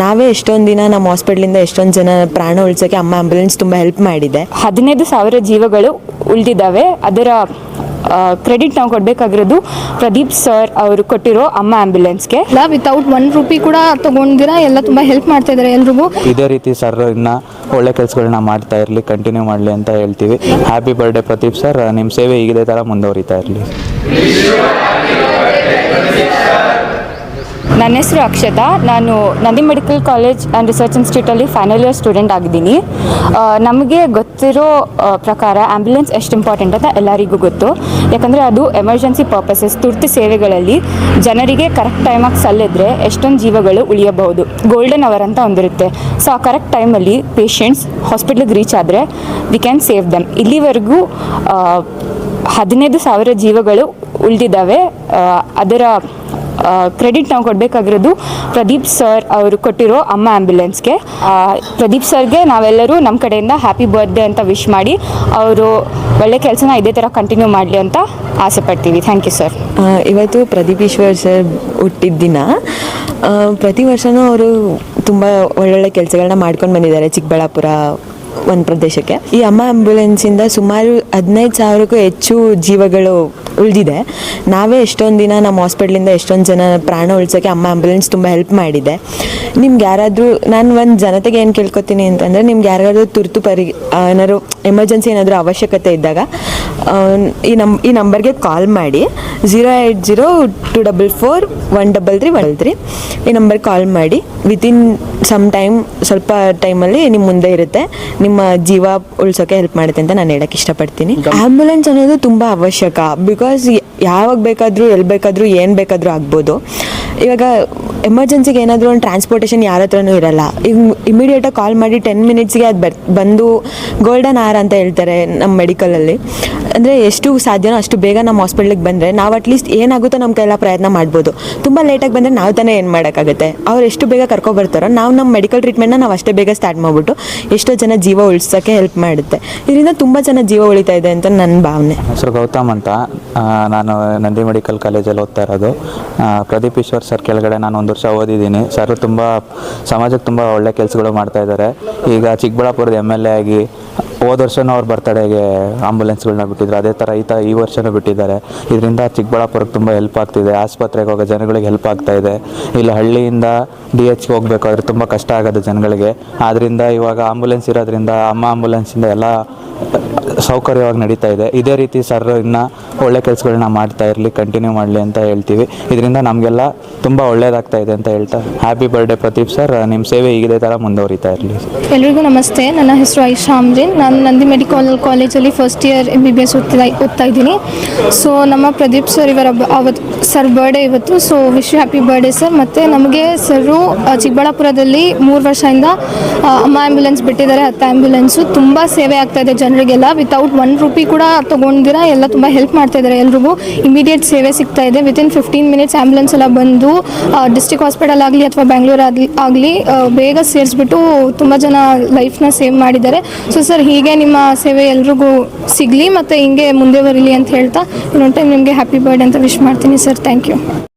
ನಾವೇ ಎಷ್ಟೊಂದು ದಿನ ನಮ್ಮ ಹಾಸ್ಪಿಟ್ಲಿಂದ ಎಷ್ಟೊಂದು ಜನ ಪ್ರಾಣ ಉಳಿಸೋಕೆ ಅಮ್ಮ ಆಂಬ್ಯುಲೆನ್ಸ್ ತುಂಬ ಹೆಲ್ಪ್ ಮಾಡಿದೆ. ಹದಿನೈದು ಸಾವಿರ ಜೀವಗಳು ಉಳಿದಿದ್ದಾವೆ. ಅದರ ಕ್ರೆಡಿಟ್ ನಾವು ಕೊಡಬೇಕಾಗಿರೋದು ಪ್ರದೀಪ್ ಸರ್ ಅವರು ಕೊಟ್ಟಿರೋ ಅಮ್ಮ ಆ್ಯಂಬುಲೆನ್ಸ್ಗೆ ಇಲ್ಲ ವಿತೌಟ್ ಒನ್ ರುಪಿ ಕೂಡ ತಗೊಂಡಿರ ಎಲ್ಲ ತುಂಬ ಹೆಲ್ಪ್ ಮಾಡ್ತಾ ಇದ್ದಾರೆ ಎಲ್ರಿಗೂ. ಇದೇ ರೀತಿ ಸರ್ ಇನ್ನ ಒಳ್ಳೆ ಕೆಲಸಗಳನ್ನ ಮಾಡ್ತಾ ಇರಲಿ ಕಂಟಿನ್ಯೂ ಮಾಡಲಿ ಅಂತ ಹೇಳ್ತೀವಿ. ಹ್ಯಾಪಿ ಬರ್ಡೇ ಪ್ರದೀಪ್ ಸರ್ ನಿಮ್ಮ ಸೇವೆ ಇದೇ ಥರ ಮುಂದುವರಿತಾ ಇರಲಿ. ನನ್ನ ಹೆಸರು ಅಕ್ಷತಾ. ನಾನು Nandi medical college and research ಇನ್ಸ್ಟಿಟ್ಯೂಟಲ್ಲಿ final year student ಆಗಿದ್ದೀನಿ. ನಮಗೆ ಗೊತ್ತಿರೋ ಪ್ರಕಾರ ಆ್ಯಂಬುಲೆನ್ಸ್ ಎಷ್ಟು ಇಂಪಾರ್ಟೆಂಟ್ ಅಂತ ಎಲ್ಲರಿಗೂ ಗೊತ್ತು. ಯಾಕಂದರೆ ಅದು ಎಮರ್ಜೆನ್ಸಿ ಪರ್ಪಸಸ್ ತುರ್ತು ಸೇವೆಗಳಲ್ಲಿ ಜನರಿಗೆ ಕರೆಕ್ಟ್ ಟೈಮಾಗಿ ಸಲ್ಲಿದ್ರೆ ಎಷ್ಟೊಂದು ಜೀವಗಳು ಉಳಿಯಬಹುದು. ಗೋಲ್ಡನ್ ಅವರ್ ಅಂತ ಒಂದಿರುತ್ತೆ. ಸೊ ಆ ಕರೆಕ್ಟ್ ಟೈಮಲ್ಲಿ ಪೇಷಂಟ್ಸ್ ಹಾಸ್ಪಿಟ್ಲಿಗೆ ರೀಚ್ ಆದರೆ ವಿ ಕ್ಯಾನ್ ಸೇವ್ ದಮ್ ಇಲ್ಲಿವರೆಗೂ ಹದಿನೈದು ಸಾವಿರ ಜೀವಗಳು ಉಳಿದಿದ್ದಾವೆ. ಅದರ ಕ್ರೆಡಿಟ್ ನಾವು ಕೊಡಬೇಕಾಗಿರೋದು ಪ್ರದೀಪ್ ಸರ್ ಅವರು ಕೊಟ್ಟಿರೋ ಅಮ್ಮ ಆ್ಯಂಬುಲೆನ್ಸ್ಗೆ ಪ್ರದೀಪ್ ಸರ್ಗೆ ನಾವೆಲ್ಲರೂ ನಮ್ಮ ಕಡೆಯಿಂದ ಹ್ಯಾಪಿ ಬರ್ತ್ಡೇ ಅಂತ ವಿಶ್ ಮಾಡಿ ಅವರು ಒಳ್ಳೆ ಕೆಲಸನ ಇದೇ ಥರ ಕಂಟಿನ್ಯೂ ಮಾಡಲಿ ಅಂತ ಆಸೆ ಪಡ್ತೀವಿ. ಥ್ಯಾಂಕ್ ಯು ಸರ್ ಇವತ್ತು ಪ್ರದೀಪ್ ಈಶ್ವರ್ ಸರ್ ಹುಟ್ಟಿದ ದಿನ. ಪ್ರತಿ ವರ್ಷವೂ ಅವರು ತುಂಬ ಒಳ್ಳೊಳ್ಳೆ ಕೆಲಸಗಳನ್ನ ಮಾಡ್ಕೊಂಡು ಬಂದಿದ್ದಾರೆ ಚಿಕ್ಕಬಳ್ಳಾಪುರ ಒಂದು ಪ್ರದೇಶಕ್ಕೆ. ಈ ಅಮ್ಮ ಆಂಬ್ಯುಲೆನ್ಸಿಂದ ಸುಮಾರು ಹದಿನೈದು ಸಾವಿರಕ್ಕೂ ಹೆಚ್ಚು ಜೀವಗಳು ಉಳಿದಿದೆ. ನಾವೇ ಎಷ್ಟೊಂದು ದಿನ ನಮ್ಮ ಹಾಸ್ಪಿಟ್ಲಿಂದ ಎಷ್ಟೊಂದು ಜನ ಪ್ರಾಣ ಉಳಿಸೋಕೆ ಅಮ್ಮ ಆಂಬ್ಯುಲೆನ್ಸ್ ತುಂಬ ಹೆಲ್ಪ್ ಮಾಡಿದೆ. ನಿಮ್ಗೆ ಯಾರಾದರೂ, ನಾನು ಒಂದು ಜನತೆಗೆ ಏನು ಕೇಳ್ಕೊತೀನಿ ಅಂತಂದರೆ ನಿಮ್ಗೆ ಯಾರಾದರೂ ತುರ್ತು ಪರಿ ಏನಾದರೂ ಎಮರ್ಜೆನ್ಸಿ ಏನಾದರೂ ಅವಶ್ಯಕತೆ ಇದ್ದಾಗ ಈ ನಮ್ ಈ ನಂಬರ್ಗೆ ಕಾಲ್ ಮಾಡಿ. Zero eight zero two double four one double three one three. ಈ ನಂಬರ್ಗೆ ಕಾಲ್ ಮಾಡಿ. ವಿತಿನ್ ಸಮ್ ಟೈಮ್ ಸ್ವಲ್ಪ ಟೈಮಲ್ಲಿ ನಿಮ್ಮ ಮುಂದೆ ಇರುತ್ತೆ. ನಿಮ್ಮ ಜೀವ ಉಳಿಸೋಕೆ ಹೆಲ್ಪ್ ಮಾಡುತ್ತೆ ಅಂತ ನಾನು ಹೇಳಕ್ಕೆ ಇಷ್ಟಪಡ್ತೀನಿ. ಆ್ಯಂಬುಲೆನ್ಸ್ ಅನ್ನೋದು ತುಂಬ ಅವಶ್ಯಕ. ಬಿಕಾಸ್ ಯಾವಾಗ ಬೇಕಾದರೂ ಎಲ್ಲಿ ಬೇಕಾದರೂ ಏನು ಬೇಕಾದರೂ ಆಗ್ಬೋದು. ಇವಾಗ ಎಮರ್ಜೆನ್ಸಿಗೆ ಏನಾದರೂ ಒಂದು ಟ್ರಾನ್ಸ್ಪೋರ್ಟೇಷನ್ ಯಾರ ಹತ್ರನೂ ಇರಲ್ಲ. ಈಗ ಇಮಿಡಿಯೇಟಾಗಿ ಕಾಲ್ ಮಾಡಿ ಟೆನ್ ಮಿನಿಟ್ಸ್ಗೆ ಅದು ಬರ್, ಬಂದು ಗೋಲ್ಡನ್ ಆರ್ ಅಂತ ಹೇಳ್ತಾರೆ ನಮ್ಮ ಮೆಡಿಕಲಲ್ಲಿ ಅಂದರೆ ಎಷ್ಟು ಸಾಧ್ಯನೋ ಅಷ್ಟು ಬೇಗ ನಮ್ಮ ಹಾಸ್ಪಿಟ್ಲಿಗೆ ಬಂದರೆ ನಾವು ಅಟ್ಲೀಸ್ಟ್ ಏನಾಗುತ್ತೋ ನಮ್ಮ ಕೈಲ ಪ್ರಯತ್ನ ಮಾಡ್ಬೋದು. ತುಂಬ ಲೇಟಾಗಿ ಬಂದರೆ ನಾವು ತಾನೇ ಏನು ಮಾಡೋಕ್ಕಾಗುತ್ತೆ? ಅವ್ರು ಎಷ್ಟು ಬೇಗ ಕರ್ಕೊಬರ್ತಾರೋ ನಾವು ನಮ್ಮ ಮೆಡಿಕಲ್ ಟ್ರೀಟ್ಮೆಂಟ್ನ ನಾವು ಅಷ್ಟೇ ಬೇಗ ಸ್ಟಾರ್ಟ್ ಮಾಡಿಬಿಟ್ಟು ಎಷ್ಟೋ ಜನ ಜೀವ ಉಳಿಸೋಕ್ಕೆ ಹೆಲ್ಪ್ ಮಾಡುತ್ತೆ. ಇದರಿಂದ ತುಂಬ ಜನ ಜೀವ ಉಳಿತಾ ಇದೆ ಅಂತ ನನ್ನ ಭಾವನೆ. ಹೆಸರು ಗೌತಮ್ ಅಂತ ನಾನು ನಂದಿ ಮೆಡಿಕಲ್ ಕಾಲೇಜಲ್ಲಿ ಓದ್ತಾ ಇರೋದು. ಪ್ರದೀಪ್ ಈಶ್ವರ್ ಸರ್ ಕೆಳಗಡೆ ನಾನು ಒಂದು ವರ್ಷ ಓದಿದ್ದೀನಿ. ಸರ್ ತುಂಬ ಸಮಾಜಕ್ಕೆ ತುಂಬ ಒಳ್ಳೆ ಕೆಲಸಗಳು ಮಾಡ್ತಾ ಇದ್ದಾರೆ. ಈಗ ಚಿಕ್ಕಬಳ್ಳಾಪುರದ ಎಂ ಎಲ್ ಎ ಆಗಿ ಹೋದ ವರ್ಷನೂ ಅವ್ರ ಬರ್ತಡೆಗೆ ಆಂಬುಲೆನ್ಸ್ಗಳನ್ನ ಬಿಟ್ಟಿದ್ರು. ಅದೇ ಥರ ಈ ಈ ವರ್ಷನೂ ಬಿಟ್ಟಿದ್ದಾರೆ. ಇದರಿಂದ ಚಿಕ್ಕಬಳ್ಳಾಪುರಕ್ಕೆ ತುಂಬ ಹೆಲ್ಪ್ ಆಗ್ತಿದೆ. ಆಸ್ಪತ್ರೆಗೆ ಹೋಗೋ ಜನಗಳಿಗೆ ಹೆಲ್ಪ್ ಆಗ್ತಾ ಇದೆ. ಇಲ್ಲ ಹಳ್ಳಿಯಿಂದ ಡಿ ಎಚ್ಗೆ ಹೋಗಬೇಕಾದ್ರೆ ತುಂಬ ಕಷ್ಟ ಆಗೋದು ಜನಗಳಿಗೆ. ಆದ್ದರಿಂದ ಇವಾಗ ಆಂಬುಲೆನ್ಸ್ ಇರೋದ್ರಿಂದ ಅಮ್ಮ ಆಂಬುಲೆನ್ಸಿಂದ ಎಲ್ಲ ಸೌಕರ್ಯವಾಗಿ ನಡೀತಾ ಇದೆ. ಇದೇ ರೀತಿ ಸರ್ ಇನ್ನು ಒಳ್ಳೆ ಕೆಲಸಗಳನ್ನ ಮಾಡ್ತಾ ಇರಲಿ ಕಂಟಿನ್ಯೂ ಮಾಡಲಿ ಅಂತ ಹೇಳ್ತೀವಿ. ಇದರಿಂದ ನಮಗೆಲ್ಲ ತುಂಬ ಒಳ್ಳೆಯದಾಗ್ತಾ ಇದೆ ಅಂತ ಹೇಳ್ತಾ ಹ್ಯಾಪಿ ಬರ್ಡೇ ಪ್ರದೀಪ್ ಸರ್ ನಿಮ್ಮ ಸೇವೆ ಇದೇ ಥರ ಮುಂದುವರಿತಾ ಇರಲಿ. ಎಲ್ರಿಗೂ ನಮಸ್ತೆ. ನನ್ನ ಹೆಸರು ಐಶಾ ಅಮ್ರಿನ್. ನಾನು ನಂದಿ ಮೆಡಿಕಲ್ ಕಾಲೇಜಲ್ಲಿ first year M B B S ಓದ್ತಾ ಓದ್ತಾ ಇದ್ದೀನಿ. ಸೊ ನಮ್ಮ ಪ್ರದೀಪ್ ಸರ್ ಇವರ ಅವತ್ತು ಸರ್ ಬರ್ಡೇ ಇವತ್ತು. So wish happy birthday sir ಮತ್ತು ನಮಗೆ ಸರ್ ಚಿಕ್ಕಬಳ್ಳಾಪುರದಲ್ಲಿ ಮೂರು ವರ್ಷದಿಂದ ಅಮ್ಮ ಆ್ಯಂಬುಲೆನ್ಸ್ ಬಿಟ್ಟಿದ್ದಾರೆ ಹತ್ತು ಆ್ಯಂಬುಲೆನ್ಸು ತುಂಬ ಸೇವೆ ಆಗ್ತಾ ಇದೆ ಜನರಿಗೆಲ್ಲ. ವಿತೌಟ್ ಒನ್ ರುಪಿ ಕೂಡ ತೊಗೊಂಡಿರ ಎಲ್ಲ ತುಂಬ ಹೆಲ್ಪ್ ಮಾಡ್ತಾ ಇದ್ದಾರೆ ಎಲ್ರಿಗೂ. ಇಮಿಡಿಯೇಟ್ ಸೇವೆ ಸಿಗ್ತಾ ಇದೆ. ವಿತಿನ್ ಫಿಫ್ಟೀನ್ ಮಿನಿಟ್ಸ್ ಆ್ಯಂಬುಲೆನ್ಸ್ ಎಲ್ಲ ಬಂದು ಡಿಸ್ಟಿಕ್ ಹಾಸ್ಪಿಟಲ್ ಆಗಲಿ ಅಥವಾ ಬ್ಯಾಂಗ್ಳೂರ್ ಆಗಲಿ ಆಗಲಿ ಬೇಗ ಸೇರಿಸ್ಬಿಟ್ಟು ತುಂಬ ಜನ ಲೈಫ್ನ ಸೇವ್ ಮಾಡಿದ್ದಾರೆ. ಸೊ ಸರ್ ಹೀಗೆ ನಿಮ್ಮ ಸೇವೆ ಎಲ್ರಿಗೂ ಸಿಗಲಿ ಮತ್ತು ಹಿಂಗೆ ಮುಂದೆ ಬರಲಿ ಅಂತ ಹೇಳ್ತಾ ಇನ್ನೊಂದು ಟೈಮ್ ನಿಮಗೆ ಹ್ಯಾಪಿ ಬರ್ಡೇ ಅಂತ ವಿಶ್ ಮಾಡ್ತೀನಿ ಸರ್ ಥ್ಯಾಂಕ್ ಯು